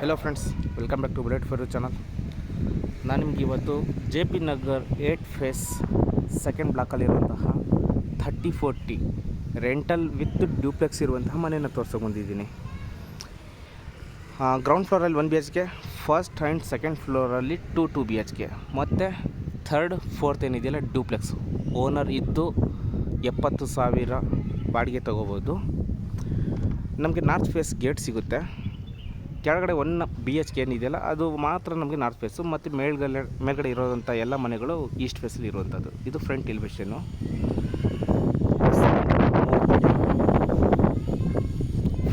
Hello friends welcome back to Bullet for channel ನಾನು ನಿಮ್ಗೆ ಇವತ್ತು J P Nagar eight phase second ಬ್ಲಾಕಲ್ಲಿರುವಂತಹ thirty forty rental with duplex ಇರುವಂತಹ ಮನೆಯನ್ನು ತೋರ್ಸೋಕೆ ಬಂದಿದ್ದೀನಿ. Ground ಫ್ಲೋರಲ್ಲಿ one B H K first and second ಫ್ಲೋರಲ್ಲಿ two to B H K ಮತ್ತು third fourth ಏನಿದೆಯಲ್ಲ duplex owner ಇದ್ದು ಎಪ್ಪತ್ತು ಸಾವಿರ ಬಾಡಿಗೆ ತೊಗೋಬೋದು. ನಮಗೆ ನಾರ್ತ್ ಫೇಸ್ ಗೇಟ್ ಸಿಗುತ್ತೆ. ಕೆಳಗಡೆ ಒನ್ ಬಿ ಎಚ್ ಕೆ ಏನಿದೆಯಲ್ಲ, ಅದು ಮಾತ್ರ ನಮಗೆ ನಾರ್ತ್ ಫೇಸು ಮತ್ತು ಮೇಲ್ಗಡೆ ಮೇಲ್ಗಡೆ ಇರೋದಂಥ ಎಲ್ಲ ಮನೆಗಳು ಈಸ್ಟ್ ಫೇಸಲ್ಲಿ ಇರುವಂಥದ್ದು. ಇದು ಫ್ರಂಟ್ ಎಲಿವೇಷನ್ನು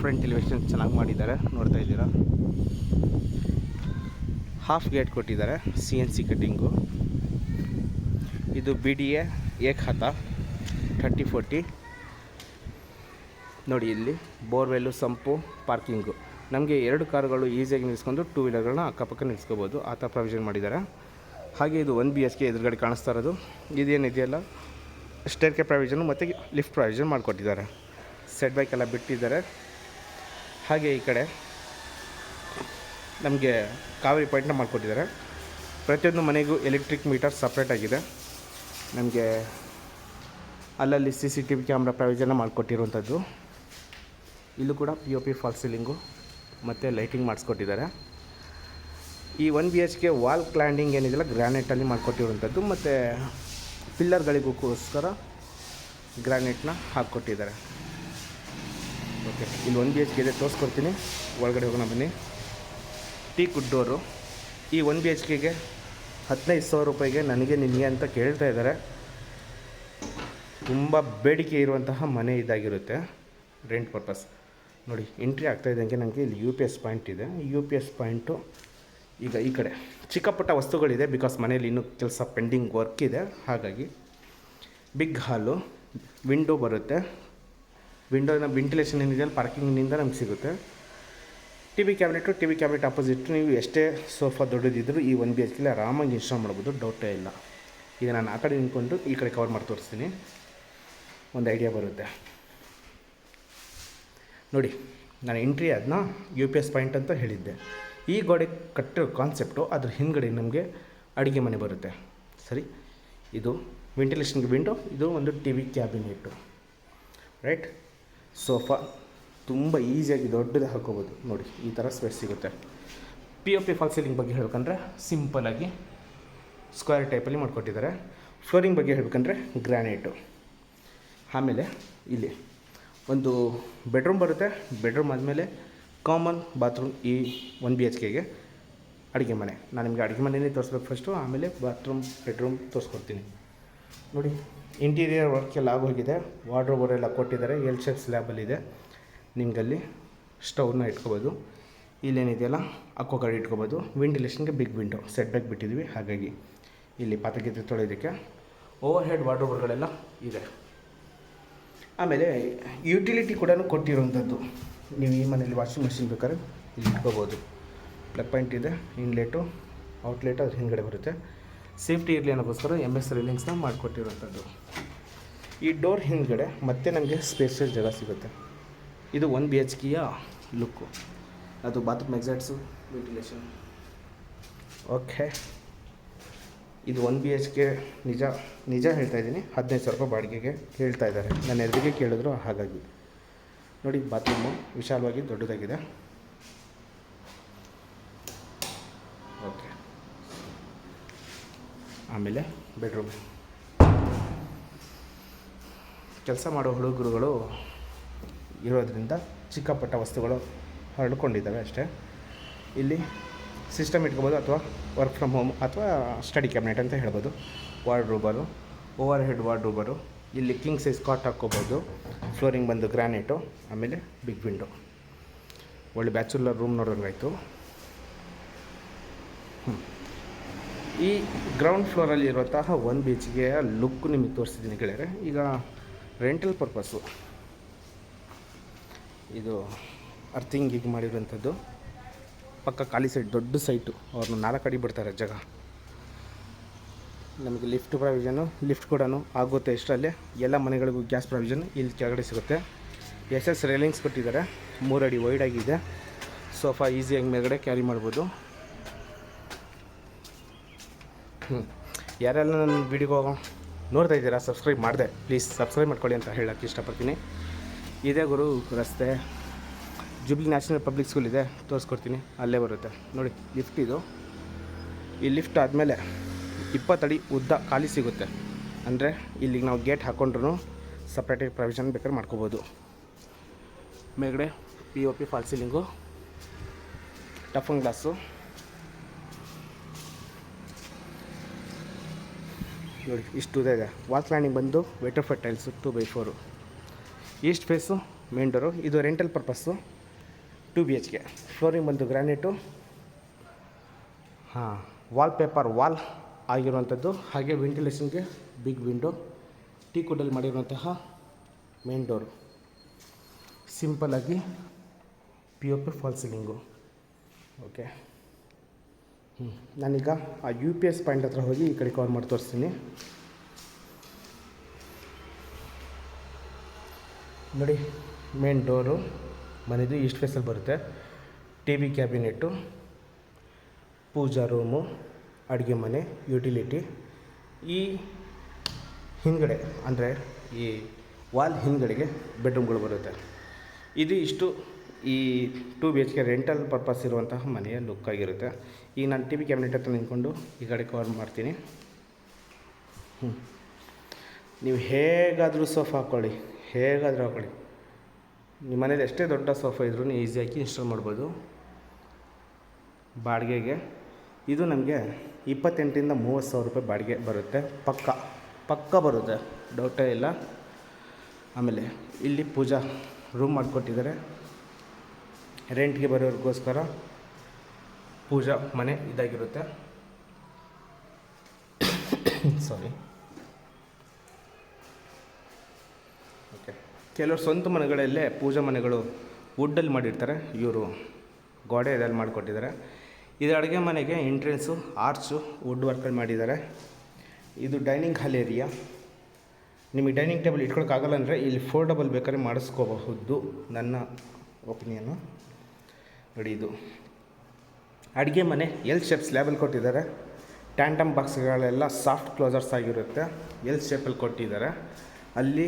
ಫ್ರಂಟ್ ಎಲಿವೇಶನ್ ಚೆನ್ನಾಗಿ ಮಾಡಿದ್ದಾರೆ, ನೋಡ್ತಾ ಇದ್ದೀರಾ? ಹಾಫ್ ಗೇಟ್ ಕೊಟ್ಟಿದ್ದಾರೆ ಸಿ ಎನ್ ಸಿ ಕಟ್ಟಿಂಗು ಇದು ಬಿ ಡಿ ಎ ಏಕ್ ಹತ ಥರ್ಟಿ ಫೋರ್ಟಿ ನೋಡಿ ಇಲ್ಲಿ ಬೋರ್ವೆಲ್ಲು ಸಂಪು ಪಾರ್ಕಿಂಗು ನಮಗೆ ಎರಡು ಕಾರುಗಳು ಈಸಿಯಾಗಿ ನಿಲ್ಲಿಸ್ಕೊಂಡು ಟೂ ವೀಲರ್ಗಳನ್ನ ಅಕ್ಕಪಕ್ಕ ನಿಲ್ಲಿಸ್ಕೋಬೋದು. ಆ ಥರ ಪ್ರೊವಿಷನ್ ಮಾಡಿದ್ದಾರೆ ಹಾಗೆ ಇದು ಒನ್ ಬಿ ಎಚ್ ಕೆ ಎದುರುಗಡೆ ಕಾಣಿಸ್ತಾ ಇರೋದು. ಇದೇನಿದೆಯಲ್ಲ? ಸ್ಟೇರ್ ಕೆ ಪ್ರಾವಿಷನು ಮತ್ತು ಲಿಫ್ಟ್ ಪ್ರಾವಿಷನ್ ಮಾಡಿಕೊಟ್ಟಿದ್ದಾರೆ. ಸೆಟ್ ಬೈಕ್ ಎಲ್ಲ ಬಿಟ್ಟಿದ್ದಾರೆ. ಹಾಗೆ ಈ ಕಡೆ ನಮಗೆ ಕಾವೇರಿ ಪಾಯಿಂಟ್ನ ಮಾಡಿಕೊಟ್ಟಿದ್ದಾರೆ. ಪ್ರತಿಯೊಂದು ಮನೆಗೂ ಎಲೆಕ್ಟ್ರಿಕ್ ಮೀಟರ್ ಸಪ್ರೇಟಾಗಿದೆ ನಮಗೆ ಅಲ್ಲಲ್ಲಿ C C T V camera ಪ್ರಾವಿಷನ್ನ ಮಾಡಿಕೊಟ್ಟಿರುವಂಥದ್ದು. ಇಲ್ಲೂ ಕೂಡ P O P false ceiling ಮತ್ತು ಲೈಟಿಂಗ್ ಮಾಡಿಸ್ಕೊಟ್ಟಿದ್ದಾರೆ. ಈ one B H K wall cladding ಏನಿದೆಯಲ್ಲ ಗ್ರಾನೈಟಲ್ಲಿ ಮಾಡಿಕೊಟ್ಟಿರುವಂಥದ್ದು. ಮತ್ತು ಪಿಲ್ಲರ್ಗಳಿಗೋಸ್ಕರ ಗ್ರಾನೈಟ್ನ ಹಾಕ್ಕೊಟ್ಟಿದ್ದಾರೆ. ಓಕೆ ಇಲ್ಲಿ ಒನ್ ಬಿ ಎಚ್ ಕೆ ಇದೆ, ತೋರಿಸ್ಕೊಡ್ತೀನಿ. ಒಳಗಡೆ ಹೋಗೋಣ ಬನ್ನಿ. Teak wood door. ಈ ಒನ್ ಬಿ ಎಚ್ ಕೆಗೆ ಹದಿನೈದು ಸಾವಿರ ರೂಪಾಯಿಗೆ ನನಗೆ ನಿನಗೆ ಅಂತ ಕೇಳ್ತಾ ಇದ್ದಾರೆ. ತುಂಬ ಬೇಡಿಕೆ ಇರುವಂತಹ ಮನೆ ಇದಾಗಿರುತ್ತೆ ರೆಂಟ್ ಪರ್ಪಸ್ ನೋಡಿ ಎಂಟ್ರಿ ಆಗ್ತಾ ಇದ್ದಂಗೆ ನನಗೆ ಇಲ್ಲಿ ಯು ಪಿ ಎಸ್ ಪಾಯಿಂಟ್ ಇದೆ. ಯು ಪಿ ಎಸ್ ಪಾಯಿಂಟು ಈಗ ಈ ಕಡೆ. ಚಿಕ್ಕಪುಟ್ಟ ವಸ್ತುಗಳಿದೆ ಬಿಕಾಸ್ ಮನೇಲಿ ಇನ್ನೂ ಕೆಲಸ ಪೆಂಡಿಂಗ್ ವರ್ಕ್ ಇದೆ. ಹಾಗಾಗಿ ಬಿಗ್ ಹಾಲು ವಿಂಡೋ ಬರುತ್ತೆ. ವಿಂಡೋನ ವೆಂಟಿಲೇಷನ್ ಏನಿದೆ ಪಾರ್ಕಿಂಗ್ನಿಂದ ನಮ್ಗೆ ಸಿಗುತ್ತೆ. T V cabinet T V cabinet opposite ನೀವು ಎಷ್ಟೇ ಸೋಫಾ ದೊಡ್ಡದಿದ್ದರೂ ಈ ಒನ್ ಬಿ ಎಚ್ ಕೆಲ್ಲ ಆರಾಮಾಗಿ ಇನ್ಸ್ಟಾಲ್ ಮಾಡ್ಬೋದು ಡೌಟೇ ಇಲ್ಲ. ಈಗ ನಾನು ಆ ಕಡೆ ನಿಂತ್ಕೊಂಡು ಈ ಕಡೆ ಕವರ್ ಮಾಡಿ ತೋರಿಸ್ತೀನಿ. ಒಂದು ಐಡಿಯಾ ಬರುತ್ತೆ. ನೋಡಿ, ನಾನು ಎಂಟ್ರಿ ಅದನ್ನ ಯು ಪಿ ಎಸ್ ಪಾಯಿಂಟ್ ಅಂತ ಹೇಳಿದ್ದೆ. ಈ ಗೋಡೆ ಕಟ್ಟಿರೋ ಕಾನ್ಸೆಪ್ಟು ಅದ್ರ ಹಿಂದ್ಗಡೆ ನಮಗೆ ಅಡುಗೆ ಮನೆ ಬರುತ್ತೆ. ಸರಿ? ಇದು ವೆಂಟಿಲೇಷನ್ಗೆ ವಿಂಡೋ ಇದು ಒಂದು T V cabinet right sofa ತುಂಬ ಈಸಿಯಾಗಿ ದೊಡ್ಡದು ಹಾಕೋಬೋದು. ನೋಡಿ, ಈ ಥರ ಸ್ಪೇಸ್ ಸಿಗುತ್ತೆ. P O P fall ceiling ಬಗ್ಗೆ ಹೇಳ್ಬೇಕಂದ್ರೆ ಸಿಂಪಲಾಗಿ ಸ್ಕ್ವೇರ್ ಟೈಪಲ್ಲಿ ಮಾಡಿಕೊಟ್ಟಿದ್ದಾರೆ. ಫ್ಲೋರಿಂಗ್ ಬಗ್ಗೆ ಹೇಳ್ಬೇಕಂದ್ರೆ ಗ್ರ್ಯಾನೈಟು ಆಮೇಲೆ ಇಲ್ಲಿ ಒಂದು ಬೆಡ್ರೂಮ್ ಬರುತ್ತೆ. ಬೆಡ್ರೂಮ್ ಆದಮೇಲೆ ಕಾಮನ್ ಬಾತ್ರೂಮ್ ಈ ಒನ್ ಬಿ ಎಚ್ ಕೆಗೆ ಅಡುಗೆ ಮನೆ. ನಾನು ನಿಮಗೆ ಅಡುಗೆ ಮನೆಯೇ ತೋರಿಸ್ಬೇಕು ಫಸ್ಟು ಆಮೇಲೆ ಬಾತ್ರೂಮ್ ಬೆಡ್ರೂಮ್ ತೋರಿಸ್ಕೊಡ್ತೀನಿ. ನೋಡಿ ಇಂಟೀರಿಯರ್ ವರ್ಕ್ ಎಲ್ಲ ಆಗೋಗಿದೆ. ವಾರ್ಡ್ರೋಬ್ ಎಲ್ಲ ಕೊಟ್ಟಿದ್ದಾರೆ. ಎಲ್ ಶೇಪ್ ಸ್ಲ್ಯಾಬಲ್ಲಿದೆ ನಿಮಗಲ್ಲಿ ಸ್ಟವ್ನ ಇಟ್ಕೋಬೋದು. ಇಲ್ಲೇನಿದೆಯಲ್ಲ? ಅಕ್ಕೋ ಗಾಡಿ ಇಟ್ಕೋಬೋದು. ವೆಂಟಿಲೇಷನ್ಗೆ ಬಿಗ್ ವಿಂಡೋ ಸೆಟ್ ಬ್ಯಾಕ್ ಬಿಟ್ಟಿದ್ವಿ. ಹಾಗಾಗಿ ಇಲ್ಲಿ ಪಾತ್ರೆ ತೊಳೆಯೋದಕ್ಕೆ ಓವರ್ ಹೆಡ್ ವಾರ್ಡ್ರೋಬರ್ಗಳೆಲ್ಲ ಇದೆ. ಆಮೇಲೆ ಯುಟಿಲಿಟಿ ಕೂಡ ಕೊಟ್ಟಿರುವಂಥದ್ದು. ನೀವು ಈ ಮನೇಲಿ ವಾಷಿಂಗ್ ಮೆಷಿನ್ ಬೇಕಾದ್ರೆ ಇಲ್ಲಿ ಇಟ್ಕೋಬೋದು. ಪ್ಲಗ್ ಪಾಯಿಂಟ್ ಇದೆ ಇನ್ಲೆಟು ಔಟ್ಲೆಟ್ ಅದ್ರ ಹಿಂದುಗಡೆ ಬರುತ್ತೆ. ಸೇಫ್ಟಿ ಇರಲಿ ಅನ್ನೋಕ್ಕೋಸ್ಕರ ಎಂ ಎಸ್ ರಿಲಿಂಗ್ಸ್ನ ಮಾಡಿಕೊಟ್ಟಿರುವಂಥದ್ದು. ಈ ಡೋರ್ ಹಿಂದ್ಗಡೆ ಮತ್ತೆ ನಮಗೆ ಸ್ಪೇಷಿಯಸ್ ಜಾಗ ಸಿಗುತ್ತೆ. ಇದು ಒನ್ ಬಿ ಎಚ್ ಕೆಯ ಲುಕ್ಕು ಅದು ಬಾತ್ರೂಮ್ ಎಕ್ಸಾಟ್ಸು ವೆಂಟಿಲೇಷನ್ ಓಕೆ ಇದು ಒನ್ ಬಿ ಎಚ್ ಕೆ ನಿಜ ನಿಜ ಹೇಳ್ತಾ ಇದ್ದೀನಿ. ಹದಿನೈದು ಸಾವಿರ ರೂಪಾಯಿ ಬಾಡಿಗೆಗೆ ಹೇಳ್ತಾ ಇದ್ದಾರೆ. ನನ್ನ ಎದುರಿಗೆ ಕೇಳಿದ್ರು ಹಾಗಾಗಿ. ನೋಡಿ, ಬಾತ್ರೂಮು ವಿಶಾಲವಾಗಿ ದೊಡ್ಡದಾಗಿದೆ. ಓಕೆ. ಆಮೇಲೆ ಬೆಡ್ರೂಮ್. ಕೆಲಸ ಮಾಡೋ ಹುಡುಗರುಗಳು ಇರೋದರಿಂದ ಚಿಕ್ಕಪಟ್ಟ ವಸ್ತುಗಳು ಹರಡ್ಕೊಂಡಿದ್ದಾವೆ ಅಷ್ಟೇ. ಇಲ್ಲಿ ಸಿಸ್ಟಮ್ ಇಟ್ಕೋಬೋದು ಅಥವಾ ವರ್ಕ್ ಫ್ರಮ್ ಹೋಮ್ ಅಥವಾ ಸ್ಟಡಿ ಕ್ಯಾಬಿನೆಟ್ ಅಂತ ಹೇಳ್ಬೋದು. ವಾರ್ಡ್ರೋಬರು ಓವರ್ ಹೆಡ್ ವಾರ್ಡ್ರೋಬರು ಇಲ್ಲಿ ಕಿಂಗ್ ಸೈಜ್ ಕಾಟ್ ಹಾಕ್ಕೋಬೋದು ಫ್ಲೋರಿಂಗ್ ಬಂದು ಗ್ರಾನೈಟು ಆಮೇಲೆ ಬಿಗ್ ವಿಂಡೋ ಒಳ್ಳೆ ಬ್ಯಾಚುಲರ್ ರೂಮ್ ನೋಡೋಂಗಾಯಿತು ಈ ಗ್ರೌಂಡ್ ಫ್ಲೋರಲ್ಲಿ ಇರುವಂತಹ ಒನ್ ಬಿ ಎಚ್ ಗೆಯ ಲುಕ್ ನಿಮಗೆ ತೋರಿಸಿದ್ದೀನಿ ಗೆಳೆಯರೆ. ಈಗ ರೆಂಟಲ್ ಪರ್ಪಸ್ಸು ಇದು ಅರ್ಥಿಂಗ್ ಈಗ ಮಾಡಿರುವಂಥದ್ದು. ಪಕ್ಕ ಖಾಲಿ ಸೈಟ್, ದೊಡ್ಡ ಸೈಟು. ಅವ್ರನ್ನ ನಾಲ್ಕು ಅಡಿ ಬಿಡ್ತಾರೆ ಜಾಗ. ನಮಗೆ ಲಿಫ್ಟ್ ಪ್ರಾವಿಷನು ಲಿಫ್ಟ್ ಕೂಡ ಆಗುತ್ತೆ ಎಷ್ಟರಲ್ಲೇ ಎಲ್ಲ ಮನೆಗಳಿಗೂ ಗ್ಯಾಸ್ ಪ್ರಾವಿಷನ್ ಇಲ್ಲಿ ಕೆಳಗಡೆ ಸಿಗುತ್ತೆ. ಎಸ್ ಎಸ್ ರೇಲಿಂಗ್ಸ್ ಕೊಟ್ಟಿದ್ದಾರೆ. ಮೂರು ಅಡಿ ವೈಡ್ ಆಗಿದೆ. ಸೋಫಾ ಈಸಿಯಾಗಿ ಮೇಲ್ಗಡೆ ಕ್ಯಾರಿ ಮಾಡ್ಬೋದು. ಯಾರೆಲ್ಲ ನನ್ನ ವಿಡಿಯೋ ನೋಡ್ತಾ ಇದ್ದೀರಾ ಸಬ್ಸ್ಕ್ರೈಬ್ ಮಾಡಿದೆ ಪ್ಲೀಸ್ ಸಬ್ಸ್ಕ್ರೈಬ್ ಮಾಡ್ಕೊಳ್ಳಿ ಅಂತ ಹೇಳೋಕ್ಕೆ ಇಷ್ಟಪಡ್ತೀನಿ. ಇದೇ ಗುರು ರಸ್ತೆ. ಜುಬ್ಲಿ ನ್ಯಾಷನಲ್ ಪಬ್ಲಿಕ್ ಸ್ಕೂಲ್ ಇದೆ. ತೋರಿಸ್ಕೊಡ್ತೀನಿ. ಅಲ್ಲೇ ಬರುತ್ತೆ. ನೋಡಿ ಲಿಫ್ಟ್ ಇದು. ಈ ಲಿಫ್ಟ್ ಆದಮೇಲೆ ಇಪ್ಪತ್ತಡಿ ಉದ್ದ ಖಾಲಿ ಸಿಗುತ್ತೆ. ಅಂದರೆ ಇಲ್ಲಿಗೆ ನಾವು ಗೇಟ್ ಹಾಕ್ಕೊಂಡ್ರು ಸಪ್ರೇಟಾಗಿ ಪ್ರೊವಿಷನ್ ಬೇಕಾದ್ರೆ ಮಾಡ್ಕೋಬೋದು. ಮೇಲ್ಗಡೆ P O P fall ceiling toughen glass ನೋಡಿ, ಇಷ್ಟು ಉದ್ದ ಇದೆ. ವಾಲ್ ಪ್ಲ್ಯಾನಿಂಗ್ ಬಂದು vitrified tiles two by four east face main door ಇದು rental purpose two B H K flooring ಬಂದು ಗ್ರಾನೈಟು. ಹಾಂ ವಾಲ್ ಪೇಪರ್ ವಾಲ್ ಆಗಿರುವಂಥದ್ದು, ಹಾಗೆ ವೆಂಟಿಲೇಷನ್ಗೆ ಬಿಗ್ ವಿಂಡೋ ಟೀ ಕುಡಲ್ಲಿ ಮಾಡಿರುವಂತಹ ಮೇನ್ ಡೋರು ಸಿಂಪಲಾಗಿ P O P fall ceiling okay ಹ್ಞೂ ನಾನೀಗ ಆ ಯು ಪಿ ಎಸ್ ಪಾಯಿಂಟ್ ಹತ್ರ ಹೋಗಿ ಈ ಕಡೆ ಕವರ್ ಮಾಡಿ ತೋರಿಸ್ತೀನಿ. ನೋಡಿ ಮೇನ್ ಡೋರು ಮನೆದು ಈಸ್ಟ್ ಫೇಸಲ್ಲಿ ಬರುತ್ತೆ. T V cabinet pooja room ಅಡುಗೆ ಮನೆ ಯುಟಿಲಿಟಿ ಈ ಹಿಂದ್ಗಡೆ ಅಂದರೆ ಈ ವಾಲ್ ಹಿಂದ್ಗಡೆಗೆ ಬೆಡ್ರೂಮ್ಗಳು ಬರುತ್ತೆ. ಇದು ಇಷ್ಟು ಈ two B H K rental purpose ಇರುವಂತಹ ಮನೆಯ ಲುಕ್ ಆಗಿರುತ್ತೆ. ಈಗ ನಾನು ಟಿ ವಿ ಕ್ಯಾಬಿನೆಟ್ ಹತ್ರ ನಿಂತ್ಕೊಂಡು ಈ ಕಡೆ ಕವರ್ ಮಾಡ್ತೀನಿ. ಹ್ಞೂ ನೀವು ಹೇಗಾದರೂ ಸೋಫಾ ಹಾಕ್ಕೊಳ್ಳಿ ಹೇಗಾದರೂ ಹಾಕ್ಕೊಳ್ಳಿ ನಿಮ್ಮ ಮನೇಲಿ ಎಷ್ಟೇ ದೊಡ್ಡ ಸೋಫಾ ಇದ್ರೂ ಈಸಿಯಾಗಿ ಇನ್ಸ್ಟಾಲ್ ಮಾಡ್ಬೋದು. ಬಾಡಿಗೆಗೆ. ಇದು ನಮಗೆ ಇಪ್ಪತ್ತೆಂಟರಿಂದ ಮೂವತ್ತು ಸಾವಿರ ರೂಪಾಯಿ ಬಾಡಿಗೆ ಬರುತ್ತೆ. ಪಕ್ಕ. ಪಕ್ಕ ಬರುತ್ತೆ. ಡೌಟೇ ಇಲ್ಲ. ಆಮೇಲೆ ಇಲ್ಲಿ ಪೂಜಾ ರೂಮ್ ಮಾಡಿಕೊಟ್ಟಿದ್ದಾರೆ. ರೆಂಟ್ಗೆ ಬರೋರಿಗೋಸ್ಕರ ಪೂಜಾ ಮನೆ ಇದಾಗಿರುತ್ತೆ. ಸಾರಿ ಕೆಲವರು ಸ್ವಂತ ಮನೆಗಳಲ್ಲೇ ಪೂಜಾ ಮನೆಗಳು ವುಡ್ಡಲ್ಲಿ ಮಾಡಿರ್ತಾರೆ. ಇವರು ಗೋಡೆ ಇದರಲ್ಲಿ ಮಾಡಿಕೊಟ್ಟಿದ್ದಾರೆ. ಇದು ಅಡುಗೆ ಮನೆಗೆ ಎಂಟ್ರೆನ್ಸು ಆರ್ಚು ವುಡ್ ವರ್ಕಲ್ಲಿ ಮಾಡಿದ್ದಾರೆ. ಇದು ಡೈನಿಂಗ್ ಹಾಲ್ ಏರಿಯಾ ನಿಮಗೆ ಡೈನಿಂಗ್ ಟೇಬಲ್ ಇಟ್ಕೊಳಕ್ಕಾಗಲ್ಲ ಅಂದರೆ ಇಲ್ಲಿ ಫೋಲ್ಡಬಲ್ ಬೇಕಾದ್ರೆ ಮಾಡಿಸ್ಕೋಬಹುದು. ನನ್ನ ಒಪಿನಿಯನ್ನು ನೋಡಿ ಇದು. ಅಡುಗೆ ಮನೆ ಎಲ್ ಶೇಪ್ಸ್ ಸ್ಲ್ಯಾಬಲ್ಲಿ ಕೊಟ್ಟಿದ್ದಾರೆ. ಟ್ಯಾಂಟಮ್ ಬಾಕ್ಸ್ಗಳೆಲ್ಲ ಸಾಫ್ಟ್ ಕ್ಲೋಸರ್ಸ್ ಆಗಿರುತ್ತೆ. ಎಲ್ ಶೇಪಲ್ಲಿ ಕೊಟ್ಟಿದ್ದಾರೆ. ಅಲ್ಲಿ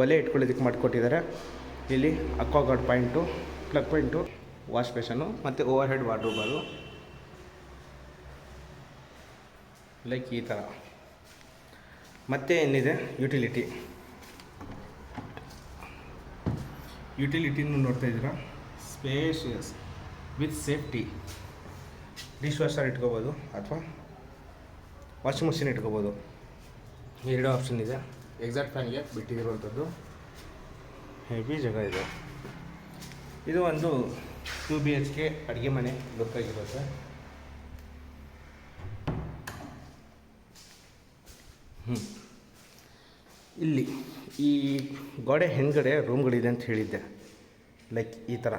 ಒಲೆ ಇಟ್ಕೊಳ್ಳೋದಕ್ಕೆ ಮಾಡಿಕೊಟ್ಟಿದ್ದಾರೆ. ಇಲ್ಲಿ Aquaguard point plug point wash basin ಮತ್ತು ಓವರ್ ಹೆಡ್ ಅದು. ಲೈಕ್ ಈ ಥರ ಮತ್ತೆ ಏನಿದೆ? ಯುಟಿಲಿಟಿ ಯುಟಿಲಿಟಿನೂ ನೋಡ್ತಾ ಇದ್ದೀರಾ? Spacious with safety dishwasher ಇಟ್ಕೋಬೋದು ಅಥವಾ ವಾಷಿಂಗ್ ಮಷಿನ್ ಇಟ್ಕೋಬೋದು. ಎರಡು ಆಪ್ಷನ್ ಇದೆ. ಎಕ್ಸಾಕ್ಟ್ ಫ್ಯಾನ್ಗೆ ಬಿಟ್ಟಿರುವಂಥದ್ದು. ಹೆವಿ ಜಾಗ ಇದೆ. ಇದು ಒಂದು ಟು ಬಿ ಎಚ್ ಕೆ ಅಡುಗೆ ಮನೆ ಲುಕ್ ಆಗಿರುತ್ತೆ ಹ್ಞೂ ಇಲ್ಲಿ ಈ ಗೋಡೆ ಹಿಂದ್ಗಡೆ ರೂಮ್ಗಳಿದೆ ಅಂತ ಹೇಳಿದ್ದೆ. ಲೈಕ್ ಈ ಥರ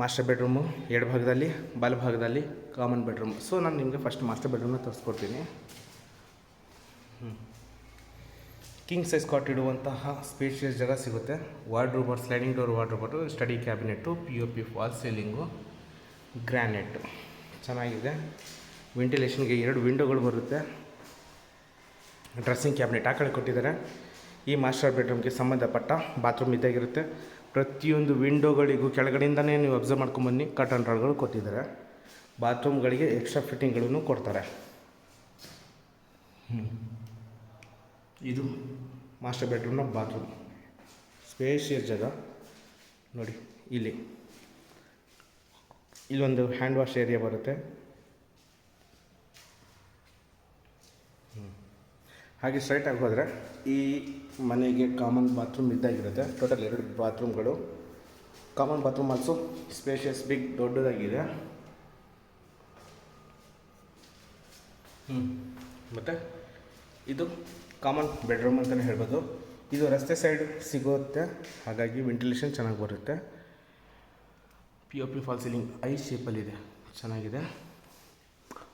ಮಾಸ್ಟರ್ ಬೆಡ್ರೂಮು ಎರಡು ಭಾಗದಲ್ಲಿ ಬಲಭಾಗದಲ್ಲಿ ಕಾಮನ್ ಬೆಡ್ರೂಮ್ ಸೊ ನಾನು ನಿಮಗೆ ಫಸ್ಟ್ ಮಾಸ್ಟರ್ ಬೆಡ್ರೂಮ್ನ ತೋರಿಸ್ಕೊಡ್ತೀನಿ. ಹ್ಞೂ ಕಿಂಗ್ ಸೈಜ್ ಕಾಟ್ ಇಡುವಂತಹ ಸ್ಪೇಷಿಯಸ್ ಜಾಗ ಸಿಗುತ್ತೆ. Wardrobe sliding door wardrobe study cabinet P O P fall ceiling granite ಚೆನ್ನಾಗಿದೆ. ವೆಂಟಿಲೇಷನ್ಗೆ ಎರಡು ವಿಂಡೋಗಳು ಬರುತ್ತೆ. ಡ್ರೆಸ್ಸಿಂಗ್ ಕ್ಯಾಬಿನೆಟ್ ಆ ಕೊಟ್ಟಿದ್ದಾರೆ. ಈ ಮಾಸ್ಟರ್ ಬೆಡ್ರೂಮ್ಗೆ ಸಂಬಂಧಪಟ್ಟ ಬಾತ್ರೂಮ್ ಇದ್ದಾಗಿರುತ್ತೆ. ಪ್ರತಿಯೊಂದು ವಿಂಡೋಗಳಿಗೂ ಕೆಳಗಡೆಯಿಂದನೇ ನೀವು ಅಬ್ಸರ್ವ್ ಮಾಡ್ಕೊಂಬನ್ನಿ ಕಟನ್ ರಾಡ್ಗಳು ಕೊಟ್ಟಿದ್ದಾರೆ. ಬಾತ್ರೂಮ್ಗಳಿಗೆ ಎಕ್ಸ್ಟ್ರಾ ಫಿಟ್ಟಿಂಗ್ಗಳನ್ನು ಕೊಡ್ತಾರೆ. ಹ್ಞೂ ಇದು ಮಾಸ್ಟರ್ ಬೆಡ್ರೂಮ್ನ ಬಾತ್ರೂಮ್ ಸ್ಪೇಷಿಯಸ್ ಜಾಗ. ನೋಡಿ, ಇಲ್ಲಿ. ಇಲ್ಲೊಂದು ಹ್ಯಾಂಡ್ ವಾಶ್ ಏರಿಯಾ ಬರುತ್ತೆ. ಹಾಗೆ ಸ್ಟ್ರೈಟಾಗಿ ಹೋದರೆ ಈ ಮನೆಗೆ ಕಾಮನ್ ಬಾತ್ರೂಮ್ ಇದ್ದಾಗಿರುತ್ತೆ. ಟೋಟಲ್ ಎರಡು ಬಾತ್ರೂಮ್ಗಳು common bathroom also spacious big ದೊಡ್ಡದಾಗಿದೆ. ಹ್ಞೂ ಮತ್ತು? ಇದು ಕಾಮನ್ ಬೆಡ್ರೂಮ್ ಅಂತಲೇ ಹೇಳ್ಬೋದು. ಇದು ರಸ್ತೆ ಸೈಡ್ ಸಿಗುತ್ತೆ. ಹಾಗಾಗಿ ವೆಂಟಿಲೇಷನ್ ಚೆನ್ನಾಗಿ ಬರುತ್ತೆ. P O P fall ceiling I ಶೇಪಲ್ಲಿದೆ ಚೆನ್ನಾಗಿದೆ.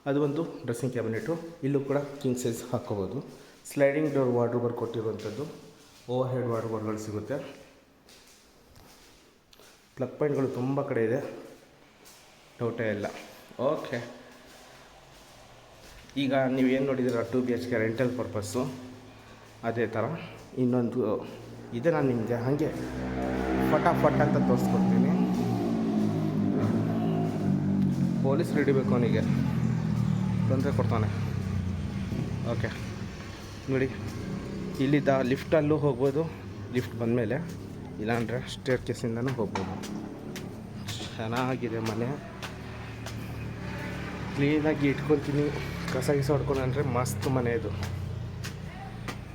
ಅದು ಒಂದು ಡ್ರೆಸ್ಸಿಂಗ್ ಕ್ಯಾಬಿನೆಟು. ಇಲ್ಲೂ ಕೂಡ ಕಿಂಗ್ ಸೈಜ್ ಹಾಕ್ಕೋಬೋದು. ಸ್ಲೈಡಿಂಗ್ ಡೋರ್ ವಾರ್ಡ್ರೋಬರ್ ಕೊಟ್ಟಿರುವಂಥದ್ದು. ಓವರ್ ಹೆಡ್ ವಾರ್ಡ್ರೋಬರ್ಗಳು ಸಿಗುತ್ತೆ. ಪ್ಲಗ್ ಪಾಯಿಂಟ್ಗಳು ತುಂಬ ಕಡೆ ಇದೆ. ಡೌಟೇ ಇಲ್ಲ. ಓಕೆ. ಈಗ ನೀವೇನು ನೋಡಿದಿರ two B H K rental purpose. ಅದೇ ಥರ ಇನ್ನೊಂದು, ಇದೆ ನಾನು ನಿಮಗೆ ಹಾಗೆ ಫಟಾಫಟ್ ಅಂತ ತೋರಿಸ್ಕೊಡ್ತೀನಿ. ಪೊಲೀಸ್ ಹಿಡಿಬೇಕು ಅವನಿಗೆ. ತೊಂದರೆ ಕೊಡ್ತಾನೆ. ಓಕೆ. ನೋಡಿ, ಇಲ್ಲಿದ್ದ ಲಿಫ್ಟಲ್ಲೂ ಹೋಗ್ಬೋದು. ಲಿಫ್ಟ್ ಬಂದಮೇಲೆ ಇಲ್ಲಾಂದರೆ ಸ್ಟೇರ್ ಕೇಸಿಂದನೂ ಹೋಗ್ಬೋದು. ಚೆನ್ನಾಗಿದೆ ಮನೆ. ಕ್ಲೀನಾಗಿ ಇಟ್ಕೊತೀನಿ. ಕಸ ಗಿಸ ಹೊಡ್ಕೊಂಡ್ರೆ ಮಸ್ತ್ ಮನೆ ಇದು.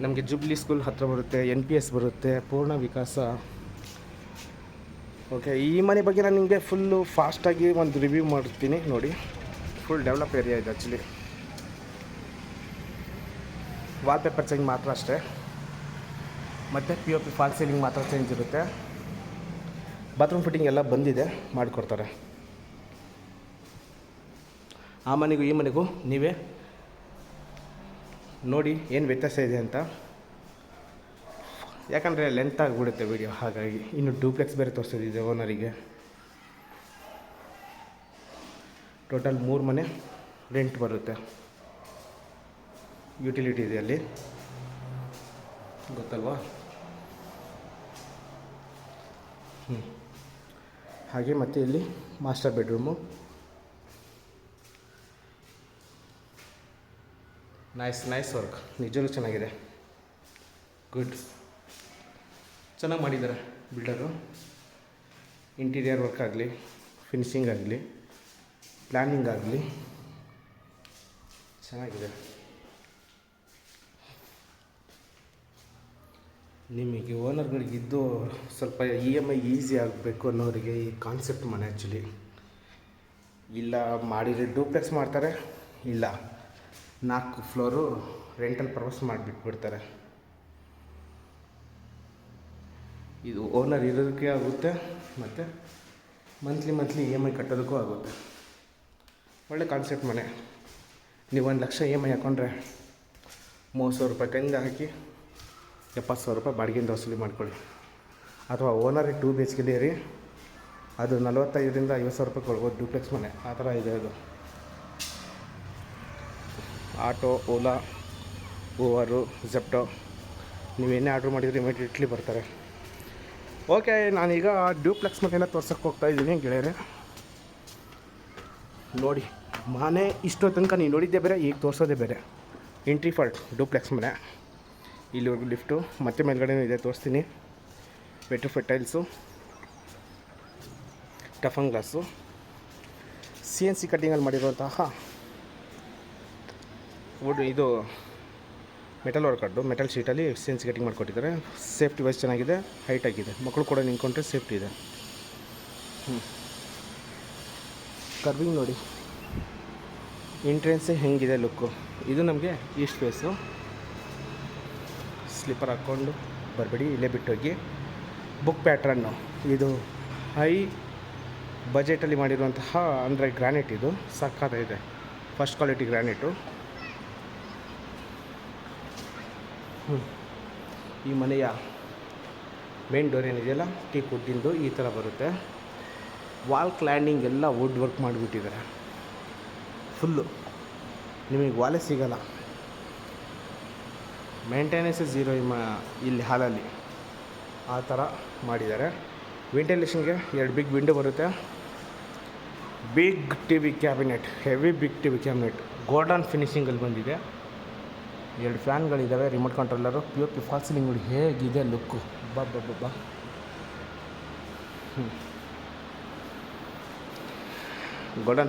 ನಮಗೆ ಜುಬ್ಲಿ ಸ್ಕೂಲ್ ಹತ್ತಿರ ಬರುತ್ತೆ ಎನ್ ಪಿ ಎಸ್ ಬರುತ್ತೆ, ಪೂರ್ಣ ವಿಕಾಸ. ಓಕೆ ಈ ಮನೆ ಬಗ್ಗೆ ನಾನು ನಿಮಗೆ ಫುಲ್ಲು ಫಾಸ್ಟಾಗಿ ಒಂದು ರಿವ್ಯೂ ಮಾಡ್ತೀನಿ ನೋಡಿ. ಫುಲ್ ಡೆವಲಪ್ ಏರಿಯಾ ಇದೆ ಆ್ಯಕ್ಚುಲಿ ವಾಲ್ಪೇಪರ್ ಚೇಂಜ್ ಮಾತ್ರ ಅಷ್ಟೇ. ಮತ್ತು P O P fall ceiling ಮಾತ್ರ ಚೇಂಜ್ ಇರುತ್ತೆ. ಬಾತ್ರೂಮ್ ಫಿಟ್ಟಿಂಗ್ ಎಲ್ಲ ಬಂದಿದೆ, ಮಾಡಿಕೊಡ್ತಾರೆ. ಆ ಮನೆಗೂ ಈ ಮನೆಗೂ ನೀವೇ ನೋಡಿ, ಏನು ವ್ಯತ್ಯಾಸ ಇದೆ ಅಂತ. ಯಾಕಂದರೆ ಲೆಂತ್ ಆಗಿಬಿಡುತ್ತೆ ವಿಡಿಯೋ ಹಾಗಾಗಿ ಇನ್ನು ಡೂಪ್ಲೆಕ್ಸ್ ಬೇರೆ ತೋರಿಸ್ತಿದ್ದೆ ಓನರಿಗೆ ಟೋಟಲ್ ಮೂರು ಮನೆ ರೆಂಟ್ ಬರುತ್ತೆ. ಯುಟಿಲಿಟಿ ಇದೆ ಅಲ್ಲಿ. ಗೊತ್ತಲ್ವಾ? ಹ್ಞೂ ಹಾಗೆ ಮತ್ತು ಇಲ್ಲಿ master bedroom nice nice work ನಿಜವೂ ಚೆನ್ನಾಗಿದೆ. ಗುಡ್ ಚೆನ್ನಾಗಿ ಮಾಡಿದ್ದಾರೆ ಬಿಲ್ಡರು. ಇಂಟೀರಿಯರ್ ವರ್ಕ್ ಆಗಲಿ ಫಿನಿಶಿಂಗ್ ಆಗಲಿ ಪ್ಲ್ಯಾನಿಂಗ್ ಆಗಲಿ ಚೆನ್ನಾಗಿದೆ. ನಿಮಗೆ ಓನರ್ಗಳಿಗಿದ್ದು ಸ್ವಲ್ಪ ಇ ಎಂ ಐ ಈಸಿ ಆಗಬೇಕು ಅನ್ನೋರಿಗೆ ಈ ಕಾನ್ಸೆಪ್ಟ್ ಮನೆ ಆ್ಯಕ್ಚುಲಿ ಇಲ್ಲ, ಮಾಡಿದರೆ ಡೂಪ್ಲೆಕ್ಸ್ ಮಾಡ್ತಾರೆ. ಇಲ್ಲ. ನಾಲ್ಕು ಫ್ಲೋರು ರೆಂಟಲ್ ಪರ್ಪಸ್ ಮಾಡಿಬಿಟ್ಬಿಡ್ತಾರೆ. ಇದು ಓನರ್ ಇರೋದಕ್ಕೆ ಆಗುತ್ತೆ, ಮತ್ತು monthly monthly E M I ಕಟ್ಟೋದಕ್ಕೂ ಆಗುತ್ತೆ. ಒಳ್ಳೆ ಕಾನ್ಸೆಪ್ಟ್ ಮನೆ. ನೀವು ಒಂದು ಲಕ್ಷ ಇ ಎಂ ಐ ಹಾಕ್ಕೊಂಡ್ರೆ ಮೂವತ್ತು ಸಾವಿರ ರೂಪಾಯಿ ಕೈಯಿಂದ ಹಾಕಿ ಎಪ್ಪತ್ತು ಸಾವಿರ ರೂಪಾಯಿ ಬಾಡಿಗೆಯಿಂದ ವಸೂಲಿ ಮಾಡ್ಕೊಳ್ಳಿ. ಅಥವಾ ಓನರೇ ಟೂ ಬಿ ಎಚ್ ಕೆ ರೀ ಅದು ನಲವತ್ತೈದರಿಂದ ಐವತ್ತು ಸಾವಿರ ರೂಪಾಯಿ ಕೊಡ್ಬೋದು ಡ್ಯೂಪ್ಲೆಕ್ಸ್ ಮನೆ. ಆ ಥರ ಇದೆ ಅದು. ಆಟೋ, ಓಲಾ ಓವರು ಜೆಪ್ಟೋ ನೀವೇನೇ ಆರ್ಡ್ರ್ ಮಾಡಿದರೆ, ಇಮಿಡಿಯೇಟ್ಲಿ ಬರ್ತಾರೆ. ಓಕೆ, ನಾನೀಗ ಡ್ಯೂಪ್ಲೆಕ್ಸ್ ಮನೆಯನ್ನು ತೋರ್ಸೋಕ್ಕೆ ಹೋಗ್ತಾ ಇದ್ದೀನಿ, ಗೆಳೆಯರೆ. ನೋಡಿ, ಮನೆ ಇಷ್ಟೋ ತನಕ ನೀವು ನೋಡಿದ್ದೇ ಬೇರೆ, ಈಗ ತೋರಿಸೋದೇ ಬೇರೆ. ಎಂಟ್ರಿ ಫಾಲ್ಟ್ ಡ್ಯೂಪ್ಲೆಕ್ಸ್ ಮನೆ. ಇಲ್ಲಿವರೆಗೂ ಲಿಫ್ಟು ಮತ್ತೆ ಮೇಲ್ಗಡೆನೂ ಇದೆ, ತೋರಿಸ್ತೀನಿ. ಬೆಟ್ರೂ ಫೆಟೈಲ್ಸು toughen glass C N C ಕಟ್ಟಿಂಗಲ್ಲಿ ಮಾಡಿರುವಂತಹ ವುಡ್ ಇದು ಮೆಟಲ್ ವರ್ಕಡ್ಡು ಮೆಟಲ್ ಶೀಟಲ್ಲಿ ಎಕ್ಸ್ಚೇಂಜ್ ಕಟಿಂಗ್ ಮಾಡಿಕೊಟ್ಟಿದ್ದಾರೆ. ಸೇಫ್ಟಿ ವೈಸ್ ಚೆನ್ನಾಗಿದೆ. ಹೈಟ್ ಆಗಿದೆ. ಮಕ್ಕಳು ಕೂಡ ನಿಂತ್ಕೊಂಡ್ರೆ ಸೇಫ್ಟಿ ಇದೆ. ಹ್ಞೂ ಕರ್ವಿಂಗ್ ನೋಡಿ. ಎಂಟ್ರೆನ್ಸೇ ಹೆಂಗಿದೆ ಲುಕ್ಕು ಇದು ನಮಗೆ ಈಸ್ಟ್ ಫೇಸು ಸ್ಲಿಪ್ಪರ್ ಹಾಕ್ಕೊಂಡು ಬರಬೇಡಿ. ಇಲ್ಲೇ ಬಿಟ್ಟೋಗಿ. ಬುಕ್ ಪ್ಯಾಟ್ರನ್ನು ಇದು ಹೈ ಬಜೆಟಲ್ಲಿ ಮಾಡಿರುವಂತಹ ಅಂದರೆ ಗ್ರಾನೈಟ್ ಇದು. ಸಕ್ಕತ್ತಾಗಿದೆ ಫಸ್ಟ್ ಕ್ವಾಲಿಟಿ ಗ್ರಾನೈಟು ಹ್ಞೂ ಈ ಮನೆಯ ಮೇನ್ ಡೋರ್ ಏನಿದೆಯಲ್ಲ? ಟೀ ಕುಡ್ಡಿಂದು ಈ ಥರ ಬರುತ್ತೆ. ವಾಲ್ ಕ್ಲ್ಯಾಂಡಿಂಗ್ ಎಲ್ಲ ವುಡ್ ವರ್ಕ್ ಮಾಡಿಬಿಟ್ಟಿದ್ದಾರೆ. ಫುಲ್ಲು ನಿಮಗೆ ವಾಲೆ ಸಿಗಲ್ಲ. ಮೇಂಟೆನೆನ್ಸ್ ಝೀರೋ ಮ ಇಲ್ಲಿ ಹಾಲಲ್ಲಿ. ಆ ಥರ ಮಾಡಿದ್ದಾರೆ. ವೆಂಟಿಲೇಷನ್ಗೆ ಎರಡು ಬಿಗ್ ವಿಂಡೋ ಬರುತ್ತೆ. Big T V cabinet heavy big T V cabinet golden ಫಿನಿಷಿಂಗಲ್ಲಿ ಬಂದಿದೆ. ಎರಡು ಫ್ಯಾನ್ಗಳಿದ್ದಾವೆ remote controller P P fall ಸೀಲಿಂಗ್ಗಳು ಹೇಗಿದೆ ಲುಕ್ಕು ಬಾ ಹ್ಞೂ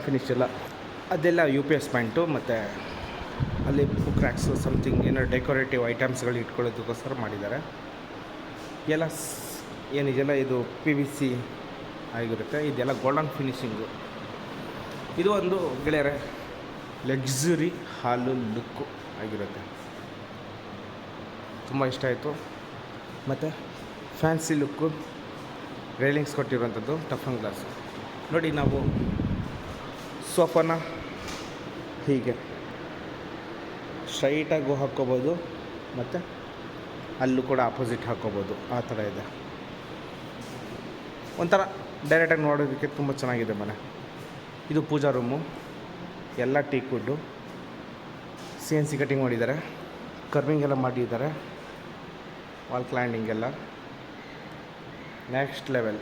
ಫಿನಿಶ್ ಎಲ್ಲ. ಅದೆಲ್ಲ ಯು ಪಿ ಎಸ್ ಪಾಯಿಂಟು ಮತ್ತು ಅಲ್ಲಿ ಬುಕ್ ರ್ಯಾಕ್ಸು ಸಮಥಿಂಗ್ ಏನೋ ಡೆಕೋರೇಟಿವ್ ಐಟಮ್ಸ್ಗಳು ಇಟ್ಕೊಳ್ಳೋದಕ್ಕೋಸ್ಕರ ಮಾಡಿದ್ದಾರೆ. ಎಲ್ಲ ಏನಿದೆಯಲ್ಲ, ಇದು ಪಿ ವಿ ಸಿ ಆಗಿರುತ್ತೆ. ಇದೆಲ್ಲ ಗೋಲ್ಡನ್ ಫಿನಿಶಿಂಗು ಇದು ಒಂದು ಗೆಳೆಯರೆ ಲಕ್ಸುರಿ ಹಾಲು ಲುಕ್ಕು ಆಗಿರುತ್ತೆ. ತುಂಬ ಇಷ್ಟ ಆಯಿತು. ಮತ್ತು ಫ್ಯಾನ್ಸಿ ಲುಕ್ಕು ರೈಲಿಂಗ್ಸ್ ಕೊಟ್ಟಿರುವಂಥದ್ದು ಟಫನ್ ಗ್ಲಾಸು ನೋಡಿ ನಾವು ಸೋಫಾನ ಹೀಗೆ ಸ್ಟ್ರೈಟಾಗೂ ಹಾಕ್ಕೋಬೋದು ಮತ್ತು ಅಲ್ಲೂ ಕೂಡ ಆಪೋಸಿಟ್ ಹಾಕ್ಕೋಬೋದು. ಆ ಥರ ಇದೆ. ಒಂಥರ ಡೈರೆಕ್ಟಾಗಿ ನೋಡೋದಕ್ಕೆ ತುಂಬ ಚೆನ್ನಾಗಿದೆ ಮನೆ. ಇದು ಪೂಜಾ ರೂಮು ಎಲ್ಲ teak wood C N C cutting ಮಾಡಿದ್ದಾರೆ. ಕರ್ವಿಂಗ್ ಎಲ್ಲ ಮಾಡಿದ್ದಾರೆ. ವಾಲ್ ಕ್ಲ್ಯಾಂಡಿಂಗ್ ಎಲ್ಲ. ನೆಕ್ಸ್ಟ್ ಲೆವೆಲ್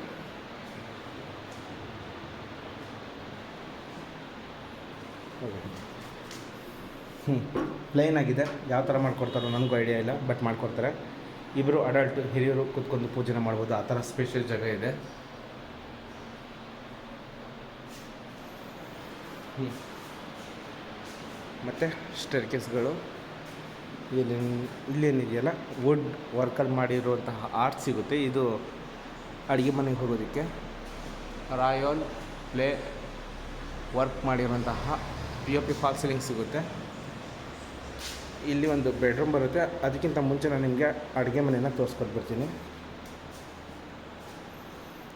ಹ್ಞೂ ಪ್ಲೈನ್ ಆಗಿದೆ. ಯಾವ ಥರ ಮಾಡ್ಕೊಡ್ತಾರೋ ನನಗೂ ಐಡಿಯಾ ಇಲ್ಲ ಬಟ್ ಮಾಡ್ಕೊಡ್ತಾರೆ. ಇಬ್ಬರು ಅಡಲ್ಟ್ ಹಿರಿಯರು ಕೂತ್ಕೊಂಡು ಪೂಜೆನ ಮಾಡ್ಬೋದು. ಆ ಥರ ಸ್ಪೆಷಲ್ ಜಾಗ ಇದೆ. ಹ್ಞೂ ಮತ್ತು ಸ್ಟೆರ್ಕೇಸ್ಗಳು ಇಲ್ಲಿ ಇಲ್ಲೇನಿದೆಯಲ್ಲ ವುಡ್ ವರ್ಕಲ್ಲಿ ಮಾಡಿರುವಂತಹ ಆರ್ಟ್ ಸಿಗುತ್ತೆ. ಇದು ಅಡುಗೆ ಮನೆಗೆ ಹೋಗೋದಕ್ಕೆ. ರಾಯಲ್ ಪ್ಲೇ ವರ್ಕ್ ಮಾಡಿರುವಂತಹ P O P fall ceiling ಸಿಗುತ್ತೆ. ಇಲ್ಲಿ ಒಂದು ಬೆಡ್ರೂಮ್ ಬರುತ್ತೆ. ಅದಕ್ಕಿಂತ ಮುಂಚೆ ನಾನು ನಿಮಗೆ ಅಡುಗೆ ಮನೆಯನ್ನು ತೋರಿಸ್ಕೊಟ್ಬಿಡ್ತೀನಿ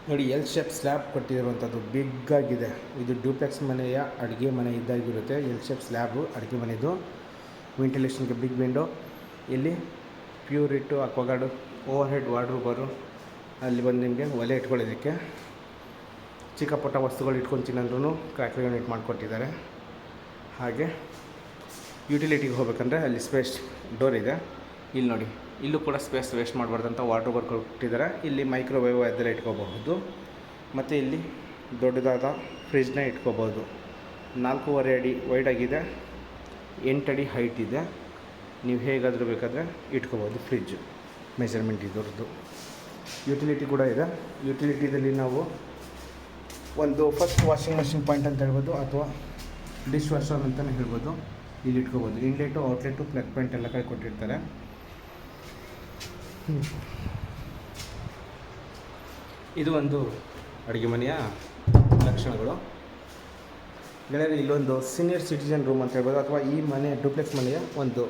ನೋಡಿ ಎಲ್ ಶೇಪ್ ಸ್ಲ್ಯಾಬ್ ಕೊಟ್ಟಿರುವಂಥದ್ದು ಬಿಗ್ ಆಗಿದೆ ಇದು ಡ್ಯೂಪ್ಲೆಕ್ಸ್ ಮನೆಯ ಅಡುಗೆ ಮನೆ ಇದ್ದಾಗಿರುತ್ತೆ. ಎಲ್ ಶೇಪ್ ಸ್ಲ್ಯಾಬು ಅಡುಗೆ ಮನೆದು. ವೆಂಟಿಲೇಷನ್ಗೆ ಬಿಗ್ ವಿಂಡೋ ಇಲ್ಲಿ ಪ್ಯೂರಿಟ್ಟು ಅಕ್ವಾಗಾರ್ಡು ಓವರ್ ಹೆಡ್ ವಾರ್ಡ್ರೂಬರು ಅಲ್ಲಿ ಬಂದು ನಿಮಗೆ ಒಲೆ ಇಟ್ಕೊಳ್ಳೋದಕ್ಕೆ ಚಿಕ್ಕ ಪುಟ್ಟ ವಸ್ತುಗಳು ಇಟ್ಕೊಂಡು ತಿನ್ನಂದ್ರೂ ಕ್ರ್ಯಾಕರ್ ಯೂನಿಟ್ ಮಾಡಿಕೊಟ್ಟಿದ್ದಾರೆ. ಹಾಗೆ ಯುಟಿಲಿಟಿಗೆ ಹೋಗ್ಬೇಕಂದ್ರೆ ಅಲ್ಲಿ ಸ್ಪೇಸ್ ಡೋರ್ ಇದೆ. ಇಲ್ಲಿ ನೋಡಿ. ಇಲ್ಲೂ ಕೂಡ ಸ್ಪೇಸ್ ವೇಸ್ಟ್ ಮಾಡಬಾರ್ದಂತ ವಾಟರ್ ವರ್ಕ್ ಕೊಟ್ಟಿದ್ದಾರೆ. ಇಲ್ಲಿ ಮೈಕ್ರೋವೇವ್ ಅದೆಲ್ಲ ಇಟ್ಕೋಬಹುದು. ಮತ್ತು ಇಲ್ಲಿ ದೊಡ್ಡದಾದ ಫ್ರಿಜ್ನ ಇಟ್ಕೋಬೋದು ನಾಲ್ಕೂವರೆ ಅಡಿ ವೈಡ್ ಆಗಿದೆ. ಎಂಟು ಅಡಿ ಹೈಟ್ ಇದೆ. ನೀವು ಹೇಗಾದರೂ ಬೇಕಾದರೆ ಇಟ್ಕೋಬೋದು ಫ್ರಿಜ್ ಮೆಜರ್ಮೆಂಟ್ ಇದ್ರದ್ದು. ಯುಟಿಲಿಟಿ ಕೂಡ ಇದೆ. ಯುಟಿಲಿಟಿದಲ್ಲಿ ನಾವು ಒಂದು ಫಸ್ಟ್ ವಾಷಿಂಗ್ ಮಷಿನ್ ಪಾಯಿಂಟ್ ಅಂತ ಹೇಳ್ಬೋದು, ಅಥವಾ ಡಿಶ್ ವಾಷರ್ ಅಂತಲೇ ಹೇಳ್ಬೋದು. ಇಲ್ಲಿ ಇಟ್ಕೋಬೋದು ಇನ್ಲೆಟು ಔಟ್ಲೆಟು ಪ್ಲಗ್ ಪಾಯಿಂಟ್ ಎಲ್ಲ ಕಡೆ ಕೊಟ್ಟಿರ್ತಾರೆ. ಇದು ಒಂದು ಅಡುಗೆ ಮನೆಯ ಲಕ್ಷಣಗಳು. ಗೆಳೆಯರು, ಇಲ್ಲೊಂದು ಸೀನಿಯರ್ ಸಿಟಿಜನ್ ರೂಮ್ ಅಂತ ಹೇಳ್ಬೋದು, ಅಥವಾ ಈ ಮನೆ ಡೂಪ್ಲೆಕ್ಸ್ ಮನೆಯ ಒಂದು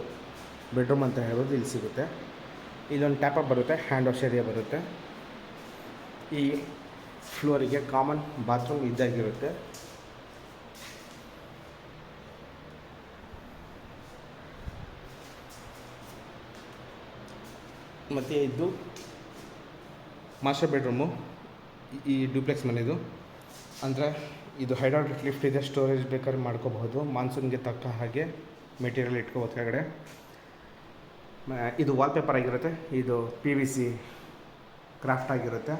ಬೆಡ್ರೂಮ್ ಅಂತ ಹೇಳ್ಬೋದು ಇಲ್ಲಿ ಸಿಗುತ್ತೆ. ಇಲ್ಲೊಂದು ಟ್ಯಾಪಪ್ ಬರುತ್ತೆ ಹ್ಯಾಂಡ್ ವಾಶ್ ಏರಿಯಾ ಬರುತ್ತೆ. ಈ ಫ್ಲೋರಿಗೆ ಕಾಮನ್ ಬಾತ್ರೂಮ್ ಇದ್ದಾಗಿರುತ್ತೆ ಮತ್ತು ಇದು ಮಾಸ್ಟರ್ ಬೆಡ್ರೂಮು. ಈ ಡ್ಯೂಪ್ಲೆಕ್ಸ್ ಮನೆದು ಅಂದರೆ ಇದು ಹೈಡ್ರಾಲಿಕ್ ಲಿಫ್ಟ್ ಇದೆ, ಸ್ಟೋರೇಜ್ ಬೇಕಾದ್ರೆ ಮಾಡ್ಕೋಬಹುದು. ಮಾನ್ಸೂನ್ಗೆ ತಕ್ಕ ಹಾಗೆ ಮೆಟೀರಿಯಲ್ ಇಟ್ಕೋಬೋದು ಕೆಳಗಡೆ. ಇದು ವಾಲ್ಪೇಪರ್ ಆಗಿರುತ್ತೆ. ಇದು ಪಿ ವಿ ಸಿ ಕ್ರಾಫ್ಟ್ ಆಗಿರುತ್ತೆ.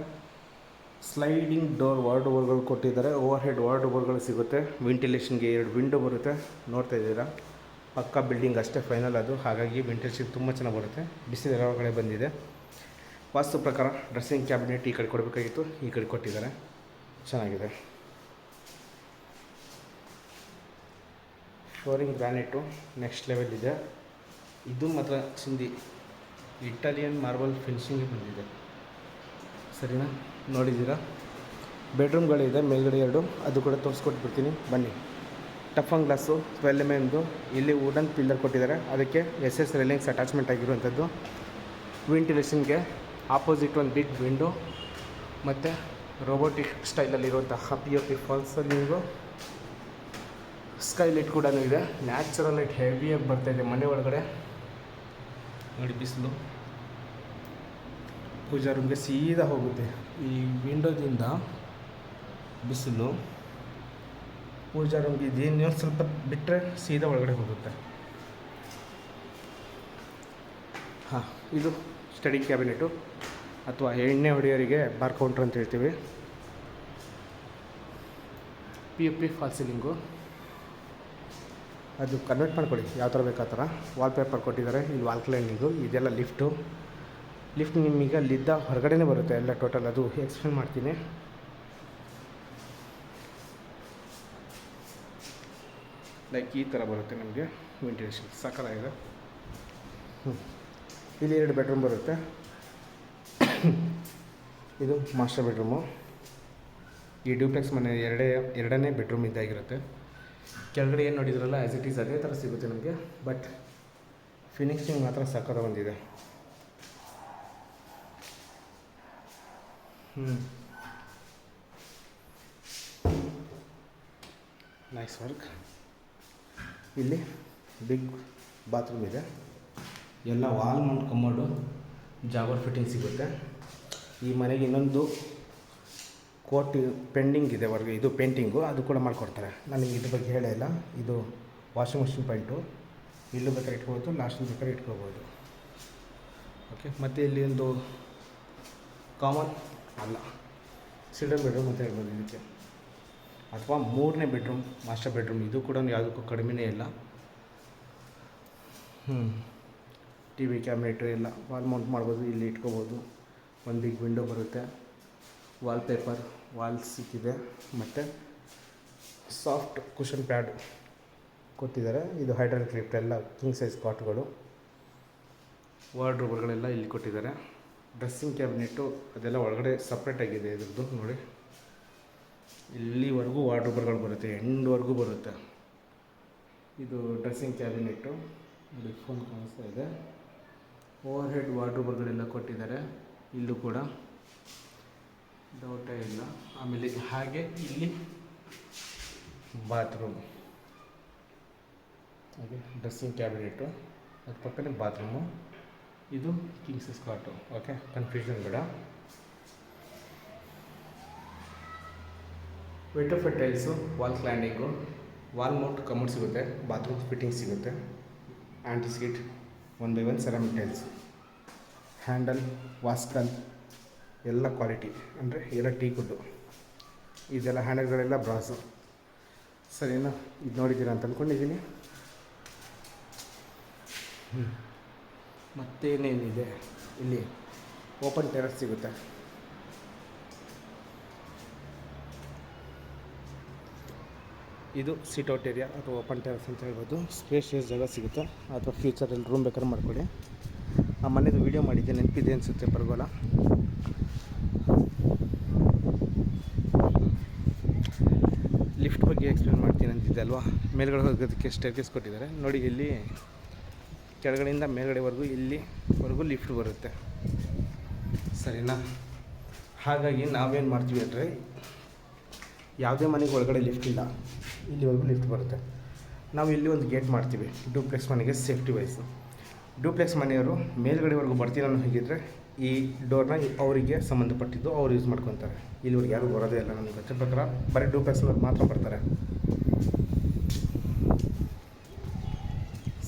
ಸ್ಲೈಡಿಂಗ್ ಡೋರ್ ವಾರ್ಡ್ ಓವರ್ಗಳು ಕೊಟ್ಟಿದ್ದಾರೆ. ಓವರ್ ಹೆಡ್ ವಾರ್ಡ್ ಓವರ್ಗಳು ಸಿಗುತ್ತೆ. ವೆಂಟಿಲೇಷನ್ಗೆ ಎರಡು ವಿಂಡೋ ಬರುತ್ತೆ. ನೋಡ್ತಾ ಇದ್ದೀರಾ? ಪಕ್ಕ ಬಿಲ್ಡಿಂಗ್ ಅಷ್ಟೇ ಫೈನಲ್ ಅದು. ಹಾಗಾಗಿ ವೆಂಟಿಲೇಷನ್ ತುಂಬ ಚೆನ್ನಾಗಿ ಬರುತ್ತೆ. ಬಿಸಿಲು ಕಡೆ ಬಂದಿದೆ. ವಾಸ್ತು ಪ್ರಕಾರ ಡ್ರೆಸ್ಸಿಂಗ್ ಕ್ಯಾಬಿನೆಟ್ ಈ ಕಡೆ ಕೊಡಬೇಕಾಗಿತ್ತು. ಈ ಕಡೆ ಕೊಟ್ಟಿದ್ದಾರೆ. ಚೆನ್ನಾಗಿದೆ. ಫ್ಲೋರಿಂಗ್ ಗ್ರಾನೈಟು ನೆಕ್ಸ್ಟ್ ಲೆವೆಲ್ ಇದೆ. ಇದು ಮಾತ್ರ ಸಿಂಧಿ ಇಟಾಲಿಯನ್ ಮಾರ್ಬಲ್ ಫಿನಿಶಿಂಗ್ ಬಂದಿದೆ. ಸರಿನಾ? ನೋಡಿದ್ದೀರಾ? ಬೆಡ್ರೂಮ್ಗಳಿದೆ ಮೇಲ್ಗಡೆ ಎರಡು. ಅದು ಕೂಡ ತೋರಿಸ್ಕೊಟ್ಬಿಡ್ತೀನಿ. ಬನ್ನಿ. ಟಫನ್ ಗ್ಲಾಸು ಟ್ವೆಲ್ ಎಂ ಎಮ್ದು ಇಲ್ಲಿ ವುಡನ್ ಪಿಲ್ಲರ್ ಕೊಟ್ಟಿದ್ದಾರೆ. ಅದಕ್ಕೆ ಎಸ್ ಎಸ್ ರೈಲಿಂಗ್ಸ್ ಅಟ್ಯಾಚ್ಮೆಂಟ್ ಆಗಿರುವಂಥದ್ದು. ವೆಂಟಿಲೇಷನ್ಗೆ ಆಪೋಸಿಟ್ ಒಂದು ಬಿಗ್ ವಿಂಡೋ ಮತ್ತು robotic ಸ್ಟೈಲಲ್ಲಿರುವಂತಹ P O P fall ceiling skylight ಕೂಡ ಇದೆ. ನ್ಯಾಚುರಲ್ ಲೈಟ್ ಹೆವಿಯಾಗಿ ಬರ್ತಾಯಿದೆ ಮನೆ ಒಳಗಡೆ. ನೋಡಿ ಬಿಸಿಲು. ಪೂಜಾ ರೂಮ್ಗೆ ಸೀದಾ ಹೋಗುತ್ತೆ. ಈ ವಿಂಡೋದಿಂದ ಬಿಸಿಲು. ಪೂಜಾ ರೂಮ್ಗೆ ಇದೇನು ಸ್ವಲ್ಪ ಬಿಟ್ಟರೆ ಸೀದಾ ಒಳಗಡೆ ಹೋಗುತ್ತೆ. ಹಾಂ, ಇದು ಸ್ಟಡಿ ಕ್ಯಾಬಿನೆಟು ಅಥವಾ ಎಣ್ಣೆ ಹೊಡೆಯೋರಿಗೆ ಬಾರ್ ಕೌಂಟ್ರ್ ಅಂತ ಹೇಳ್ತೀವಿ. P U P fall ceiling ಅದು ಕನ್ವರ್ಟ್ ಮಾಡ್ಕೊಳ್ಳಿ, ಯಾವ ಥರ ಬೇಕಾ ಥರ. ವಾಲ್ಪೇಪರ್ ಕೊಟ್ಟಿದ್ದಾರೆ ಇಲ್ಲಿ ವಾಲ್ ಕ್ಲೈನಿಂಗು ಇದೆಲ್ಲ ಲಿಫ್ಟು ಲಿಫ್ಟ್ ನಿಮಗೆ ಅಲ್ಲಿದ್ದ ಹೊರಗಡೆನೇ ಬರುತ್ತೆ, ಎಲ್ಲ ಟೋಟಲ್ ಅದು ಎಕ್ಸ್ಪ್ಲೇನ್ ಮಾಡ್ತೀನಿ. ಲೈಕ್ ಈ ಥರ ಬರುತ್ತೆ ನಮಗೆ ವೆಂಟಿಲೇಷನ್ ಸಕಲಾಗಿದೆ ಹ್ಞೂ ಇಲ್ಲಿ ಎರಡು ಬೆಡ್ರೂಮ್ ಬರುತ್ತೆ. ಇದು ಮಾಸ್ಟರ್ ಬೆಡ್ರೂಮು ಈ ಡ್ಯೂಪ್ಲೆಕ್ಸ್ ಮನೆ ಎರಡೇ, ಎರಡನೇ ಬೆಡ್ರೂಮ್ ಇದ್ದಾಗಿರುತ್ತೆ ಕೆಳಗಡೆ ಏನು ನೋಡಿದ್ರಲ್ಲ ಆ್ಯಸ್ ಇಟ್ ಈಸ್ ಅದೇ ಥರ ಸಿಗುತ್ತೆ ನಮಗೆ. ಬಟ್ ಫಿನಿಶಿಂಗ್ ಮಾತ್ರ ಸಕ್ಕದ ಬಂದಿದೆ ಹ್ಞೂ ನೈಸ್ ವರ್ಕ್ ಇಲ್ಲಿ ಬಿಗ್ ಬಾತ್ರೂಮ್ ಇದೆ. ಎಲ್ಲ wall mount commode Jaquar fitting ಸಿಗುತ್ತೆ. ಈ ಮನೆಗೆ ಇನ್ನೊಂದು ಕೋಟ್ ಪೆಂಡಿಂಗ್ ಇದೆ ಹೊರಗೆ. ಇದು ಪೇಂಟಿಂಗು ಅದು ಕೂಡ ಮಾಡಿಕೊಡ್ತಾರೆ. ನನಗೆ ಇದ್ರ ಬಗ್ಗೆ ಹೇಳೇ ಇಲ್ಲ. ಇದು ವಾಷಿಂಗ್ ಮಿಷಿನ್ ಪಾಯಿಂಟು ಇಲ್ಲಿ ಬೇಕಾದ್ರೆ ಇಟ್ಕೋಬೋದು ಲಾಸ್ಟಿಂಗ್ ಬೇಕಾದ್ರೆ ಇಟ್ಕೋಬೋದು. ಓಕೆ ಮತ್ತು ಇಲ್ಲಿ ಒಂದು ಕಾಮನ್ ಅಲ್ಲ ಸಿಲ್ಡರ್ ಬೆಡ್ರೂಮ್ ಅಂತ ಹೇಳ್ಬೋದು ಇದಕ್ಕೆ. ಅಥವಾ ಮೂರನೇ ಬೆಡ್ರೂಮ್, ಮಾಸ್ಟರ್ ಬೆಡ್ರೂಮ್, ಇದು ಕೂಡ ಯಾವುದಕ್ಕೂ ಕಡಿಮೆನೇ ಇಲ್ಲ. ಹ್ಞೂ ಟಿ ವಿ ಕ್ಯಾಮ್ರೇಟು ಎಲ್ಲ ವಾಲ್ ಮೌಂಟ್ ಮಾಡ್ಬೋದು, ಇಲ್ಲಿ ಇಟ್ಕೋಬೋದು. ಒಂದು ಬಿಗ್ ವಿಂಡೋ ಬರುತ್ತೆ. ವಾಲ್ ಪೇಪರ್ ವಾಲ್ ಸಿಕ್ಕಿದೆ. ಮತ್ತು ಸಾಫ್ಟ್ ಕುಷನ್ ಪ್ಯಾಡ್ ಕೊಟ್ಟಿದ್ದಾರೆ. ಇದು ಹೈಡ್ರಾಲಿಕ್ ಲಿಫ್ಟ್ ಎಲ್ಲ ಕಿಂಗ್ ಸೈಜ್ ಕಾಟ್ಗಳು. ವಾರ್ಡ್ರೋಬ್ಗಳೆಲ್ಲ ಇಲ್ಲಿ ಕೊಟ್ಟಿದ್ದಾರೆ. ಡ್ರೆಸ್ಸಿಂಗ್ ಕ್ಯಾಬಿನೆಟ್ಟು ಅದೆಲ್ಲ ಒಳಗಡೆ ಸಪ್ರೇಟಾಗಿದೆ ಇದ್ರದ್ದು, ನೋಡಿ. ಇಲ್ಲಿವರೆಗೂ ವಾರ್ಡ್ರೋಬರ್ಗಳು ಬರುತ್ತೆ, ಎಂಡ್ವರೆಗೂ ಬರುತ್ತೆ. ಇದು ಡ್ರೆಸ್ಸಿಂಗ್ ಕ್ಯಾಬಿನೆಟ್ಟು. ನೋಡಿ, ಫೋನ್ ಕಾಣಿಸ್ತಾ ಇದೆ. ಓವರ್ ಹೆಡ್ ವಾರ್ಡ್ರೋಬರ್ಗಳೆಲ್ಲ ಕೊಟ್ಟಿದ್ದಾರೆ, ಇಲ್ಲೂ ಕೂಡ. ಡೌಟೇ ಇಲ್ಲ. ಆಮೇಲೆ ಹಾಗೆ ಇಲ್ಲಿ ಬಾತ್ರೂಮ್. ಹಾಗೆ ಡ್ರೆಸ್ಸಿಂಗ್ ಕ್ಯಾಬಿನೆಟ್ಟು, ಅದ್ರ ಪಕ್ಕನೇ ಬಾತ್ರೂಮು. ಇದು ಕಿಂಗ್ಸ್ ಸ್ಕಾಟು ಓಕೆ? ಕನ್ಫ್ಯೂಷನ್ ಬೇಡ. Vitrified tiles wall cladding wall mount commode ಸಿಗುತ್ತೆ ಬಾತ್ರೂಮ್ ಫಿಟ್ಟಿಂಗ್ ಸಿಗುತ್ತೆ anti skid one by one ceramic tiles handle ವಾಸ್ಕಲ್ ಎಲ್ಲ ಕ್ವಾಲಿಟಿ ಅಂದರೆ ಎಲ್ಲ ಟೀ ಕುಡ್ಡು ಇದೆಲ್ಲ ಹ್ಯಾಂಡಲ್ಗಳೆಲ್ಲ ಬ್ರಾಸು ಸರಿನಾ ಇದು ನೋಡಿದ್ದೀರಾ ಅಂತ ಅಂದ್ಕೊಂಡಿದ್ದೀನಿ ಮತ್ತೇನೇನಿದೆ? ಇಲ್ಲಿ ಓಪನ್ ಟೆರಸ್ ಸಿಗುತ್ತೆ. ಇದು ಸಿಟ್ ಔಟ್ ಏರಿಯಾ ಅಥವಾ ಓಪನ್ ಟೆರಸ್ ಅಂತ ಹೇಳ್ಬೋದು. ಸ್ಪೇಷಿಯಸ್ ಜಾಗ ಸಿಗುತ್ತೆ. ಅಥವಾ ಫ್ಯೂಚರಲ್ಲಿ ರೂಮ್ ಬೇಕಾದ್ರೆ ಮಾಡ್ಕೊಳ್ಳಿ. ಆ ಮನೇದು ವೀಡಿಯೋ ಮಾಡಿದ್ದೆ, ನೆನಪಿದೆ ಅನಿಸುತ್ತೆ ಪರಗೋಲ. ಲಿಫ್ಟ್ ಬಗ್ಗೆ ಎಕ್ಸ್ಪ್ಲೇನ್ ಮಾಡ್ತೀನಿ ಅಂತಿದ್ದೆ ಅಲ್ವಾ? ಮೇಲ್ಗಡೆ ಹೋಗೋದಕ್ಕೆ ಸ್ಟೇರ್ಕೇಸ್ ಕೊಟ್ಟಿದ್ದಾರೆ. ನೋಡಿ, ಇಲ್ಲಿ ಕೆಳಗಡೆಯಿಂದ ಮೇಲ್ಗಡೆವರೆಗೂ ಇಲ್ಲಿವರೆಗೂ ಲಿಫ್ಟ್ ಬರುತ್ತೆ. ಸರಿನಾ? ಹಾಗಾಗಿ ನಾವೇನು ಮಾಡ್ತೀವಿ ಅಂದರೆ, ಯಾವುದೇ ಮನೆಗೆ ಒಳಗಡೆ ಲಿಫ್ಟ್ ಇಲ್ಲ. ಇಲ್ಲಿವರೆಗೂ ಲಿಫ್ಟ್ ಬರುತ್ತೆ. ನಾವು ಇಲ್ಲಿ ಒಂದು ಗೇಟ್ ಮಾಡ್ತೀವಿ. ಡೂಪ್ಲೆಕ್ಸ್ ಮನೆಗೆ ಸೇಫ್ಟಿ ವೈಸು ಡೂಪ್ಲೆಕ್ಸ್ ಮನೆಯವರು ಮೇಲ್ಗಡೆವರೆಗೂ ಬರ್ತೀನಿ ಅನ್ನೋ ಹೇಗಿದ್ರೆ ಈ ಡೋರ್ನ ಅವರಿಗೆ ಸಂಬಂಧಪಟ್ಟಿದ್ದು ಅವ್ರು ಯೂಸ್ ಮಾಡ್ಕೊತಾರೆ. ಇಲ್ಲಿವರೆಗೆ ಯಾರು ಬರೋದೇ ಇಲ್ಲ ನನಗೆ ಗೊತ್ತಿರೋ ಪ್ರಕಾರ ಬರೀ ಡೂಪ್ಲೆಕ್ಸ್ನವ್ರು ಮಾತ್ರ ಬರ್ತಾರೆ.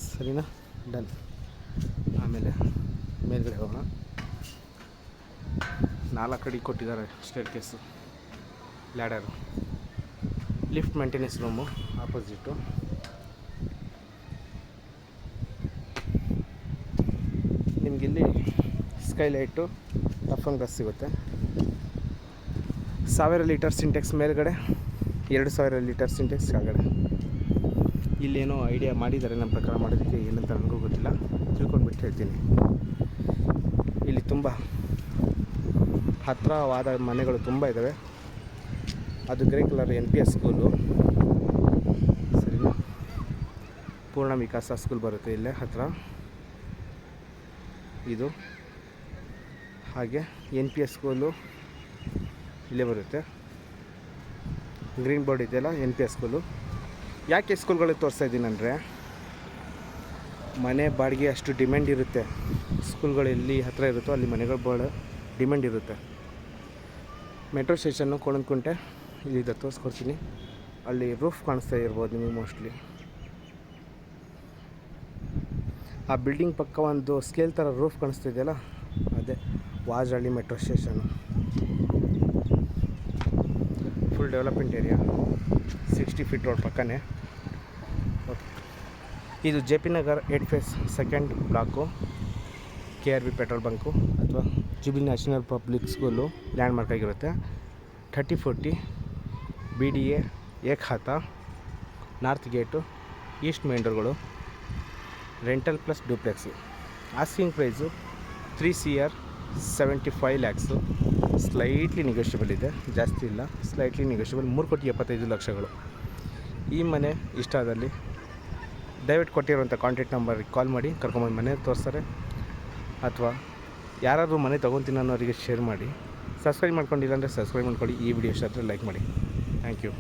ಸರಿನಾ? ಡನ್ ಆಮೇಲೆ ಮೇಲ್ಗಡೆ ಹೋಗೋಣ. ನಾಲ್ಕು ಅಡಿ ಕೊಟ್ಟಿದ್ದಾರೆ staircase ladder lift maintenance room. Opposite. ನಿಮಗಿಲ್ಲಿ skylight toughened glass ಸಿಗುತ್ತೆ. ಸಾವಿರ ಲೀಟರ್ ಸಿಂಟೆಕ್ಸ್ ಮೇಲ್ಗಡೆ, ಎರಡು ಸಾವಿರ ಲೀಟರ್ ಸಿಂಟೆಕ್ಸ್ ಕೆಳಗಡೆ. ಇಲ್ಲೇನೋ ಐಡಿಯಾ ಮಾಡಿದ್ದಾರೆ ನಮ್ಮ ಪ್ರಕಾರ ಮಾಡೋದಕ್ಕೆ, ಏನಂತ ನನಗೂ ಗೊತ್ತಿಲ್ಲ. ತಿಳ್ಕೊಂಡ್ಬಿಟ್ಟು ಹೇಳ್ತೀನಿ. ಇಲ್ಲಿ ತುಂಬ ಹತ್ತಿರವಾದ ಮನೆಗಳು ತುಂಬ ಇದ್ದಾವೆ ಅದು grey colour N P S school. ಸರಿನಾ ಪೂರ್ಣ ವಿಕಾಸ ಸ್ಕೂಲ್ ಬರುತ್ತೆ ಇಲ್ಲೇ ಹತ್ತಿರ ಇದು. ಹಾಗೆ ಎನ್ ಪಿ ಎಸ್ ಸ್ಕೂಲು ಇಲ್ಲೇ ಬರುತ್ತೆ. ಗ್ರೀನ್ ಬೋರ್ಡ್ ಇದೆಯಲ್ಲ, ಎನ್ ಪಿ ಎಸ್ ಸ್ಕೂಲು. ಯಾಕೆ ಸ್ಕೂಲ್ಗಳಿಗೆ ತೋರಿಸ್ತಾ ಇದ್ದೀನಿ ಅಂದರೆ, ಮನೆ ಬಾಡಿಗೆ ಅಷ್ಟು ಡಿಮ್ಯಾಂಡ್ ಇರುತ್ತೆ. ಸ್ಕೂಲ್ಗಳು ಎಲ್ಲಿ ಹತ್ತಿರ ಇರುತ್ತೋ ಅಲ್ಲಿ ಮನೆಗಳು ಭಾಳ ಡಿಮ್ಯಾಂಡ್ ಇರುತ್ತೆ. ಮೆಟ್ರೋ ಸ್ಟೇಷನ್ನು ಕೋಣಂಕುಂಟೆ ಇಲ್ಲಿದ್ದ ತೋರಿಸ್ಕೊಡ್ತೀನಿ. ಅಲ್ಲಿ ರೂಫ್ ಕಾಣಿಸ್ತಾ ಇರ್ಬೋದು ನಿಮಗೆ ಮೋಸ್ಟ್ಲಿ ಆ ಬಿಲ್ಡಿಂಗ್ ಪಕ್ಕ ಒಂದು ಸ್ಕೇಲ್ ಥರ ರೂಫ್ ಕಾಣಿಸ್ತಾ ಇದೆಯಲ್ಲ, ಅದೇ Vajarahalli metro station full development area sixty feet road ಪಕ್ಕನೇ. Okay ಇದು J P Nagar eighth phase second block K R B petrol bunk ಅಥವಾ ಜುಬಿ ನ್ಯಾಷನಲ್ ಪಬ್ಲಿಕ್ ಸ್ಕೂಲು ಲ್ಯಾಂಡ್ಮಾರ್ಕ್ ಆಗಿರುತ್ತೆ. Thirty forty B D A ಏಕ್ಹಾತ, north gate, east main ರೋಡ್ಗಳು rental plus duplex. Asking price three C R seventy five lakhs. Slightly negotiable ಇದೆ, ಜಾಸ್ತಿ ಇಲ್ಲ. Slightly negotiable ಮೂರು ಕೋಟಿ ಎಪ್ಪತ್ತೈದು ಲಕ್ಷಗಳು. ಈ ಮನೆ ಇಷ್ಟ ಆದಲ್ಲಿ ದಯವಿಟ್ಟು ಕೊಟ್ಟಿರುವಂಥ ಕಾಂಟ್ಯಾಕ್ಟ್ ನಂಬರಿಗೆ ಕಾಲ್ ಮಾಡಿ ಕರ್ಕೊಂಬಂದು ಮನೆ ತೋರಿಸ್ತಾರೆ. ಅಥವಾ ಯಾರಾದರೂ ಮನೆ ತೊಗೊತೀನಿ ಅನ್ನೋರಿಗೆ ಶೇರ್ ಮಾಡಿ. ಸಬ್ಸ್ಕ್ರೈಬ್ ಮಾಡ್ಕೊಂಡಿಲ್ಲ ಅಂದರೆ ಸಬ್ಸ್ಕ್ರೈಬ್ ಮಾಡ್ಕೊಳ್ಳಿ, ಈ ವಿಡಿಯೋ ಇಷ್ಟ ಲೈಕ್ ಮಾಡಿ. Thank you